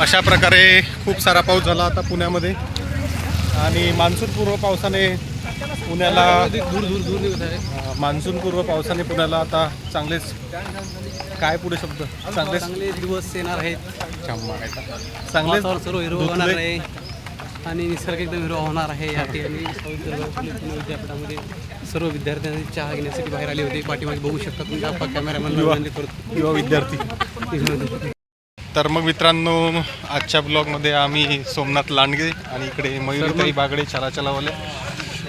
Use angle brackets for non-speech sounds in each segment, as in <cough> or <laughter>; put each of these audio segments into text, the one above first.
अशा प्रकारे खूप सारा पाऊस झाला आता पुण्यामध्ये. आणि मान्सूनपूर्व पावसाने पुण्याला दूर दूर दूर मान्सूनपूर्व पावसाने पुण्याला आता चांगलेच काय पुढे शब्द? चांगलेच चांगले दिवस येणार आहेत. वातावरण सर्व हिरवं धुतले. होणार आहे. आणि निसर्ग एकदम हिरवा होणार आहे या ठिकाणी. पुणे विद्यापीठामध्ये सर्व विद्यार्थ्यांनी चहा घेण्यासाठी बाहेर आले होते. पाठीमागे बघू शकता तुम्ही. आपण कॅमेरामॅन करतो. युवा विद्यार्थी. <laughs> तर मग मित्रांनो आजच्या ब्लॉगमध्ये आम्ही सोमनाथ लांडगे आणि इकडे मयुरीताई बागडे चलाचलावाले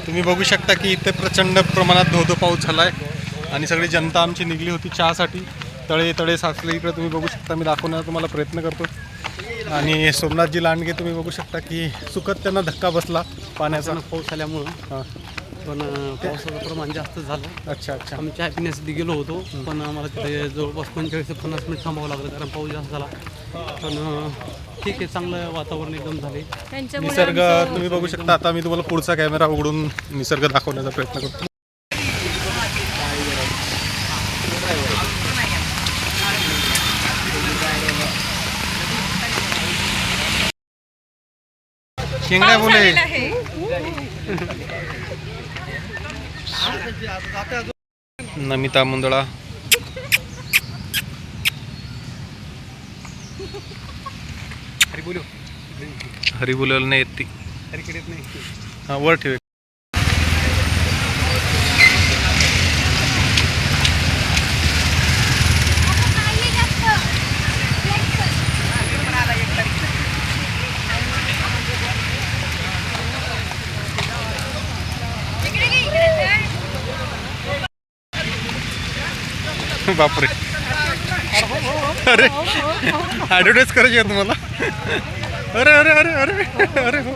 तुम्ही बघू शकता की इथे प्रचंड प्रमाणात धोधो पाऊस झाला आहे आणि सगळी जनता आमची निघली होती चहासाठी. तळे तळे साचले इकडे तुम्ही बघू शकता. मी दाखवण्याचा तुम्हाला प्रयत्न करतो. आणि सोमनाथजी लांडगे तुम्ही बघू शकता की चुकत त्यांना धक्का बसला पाण्याचा पाऊस आल्यामुळं. हां. पण पावसाचं प्रमाण जास्त झालं. अच्छा अच्छा. आम्ही चहा पिण्यासाठी गेलो होतो पण आम्हाला तिथे जवळपास पंचेचाळीस ते पन्नास मिनिट थांबावं लागलं कारण पाऊस जास्त झाला. पण ठीक आहे चांगलं वातावरण एकदम झाले. निसर्ग तुम्ही बघू शकता आता मी तुम्हाला पुढचा कॅमेरा उघडून निसर्ग दाखवण्याचा प्रयत्न करतो. शेंगड्या बोले. <laughs> नमिता मुंदळा. अरे बोलू. हरी बोलायला नाही येत ती. अरे कडे नाही. हा वर ठेव <laughs> बापरे. अरे ॲडव्हर्टाईज करायची आहे तुम्हाला. अरे अरे अरे अरे अरे हो.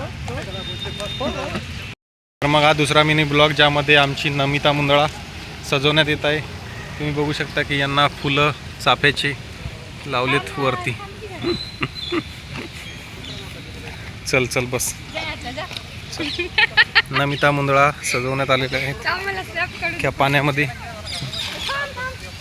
तर मग हा दुसरा मिनी ब्लॉग ज्यामध्ये आमची नमिता मुंदळा सजवण्यात येत आहे. तुम्ही बघू शकता की यांना फुलं चाफ्याचे लावलेत वरती. चल चल बस. नमिता मुंदळा सजवण्यात आलेल्या आहेत. त्या पाण्यामध्ये.